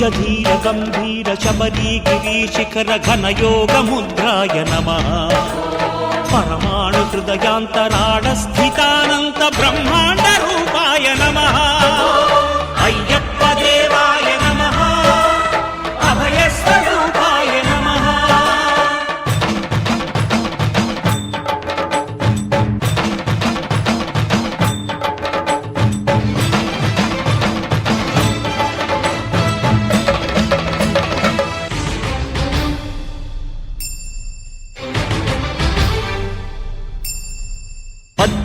నిజ గంభీర శబరీ గిరీశిఖర శిఖర ముద్రాయ నమ. పరమాణు హృదయాంతరాడ స్థితానంత బ్రహ్మాండ రూపాయ నమ.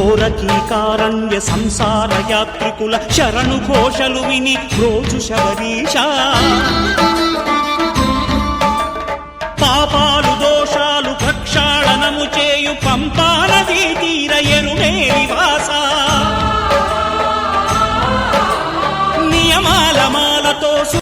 ఘోరకీకారణ్య సంసార యాత్రికుల శరణు ఘోషలు విని రోజు శబరీష. పాపాలు దోషాలు ప్రక్షాళనము చేయు పంపానదీ తీరయను నివాస.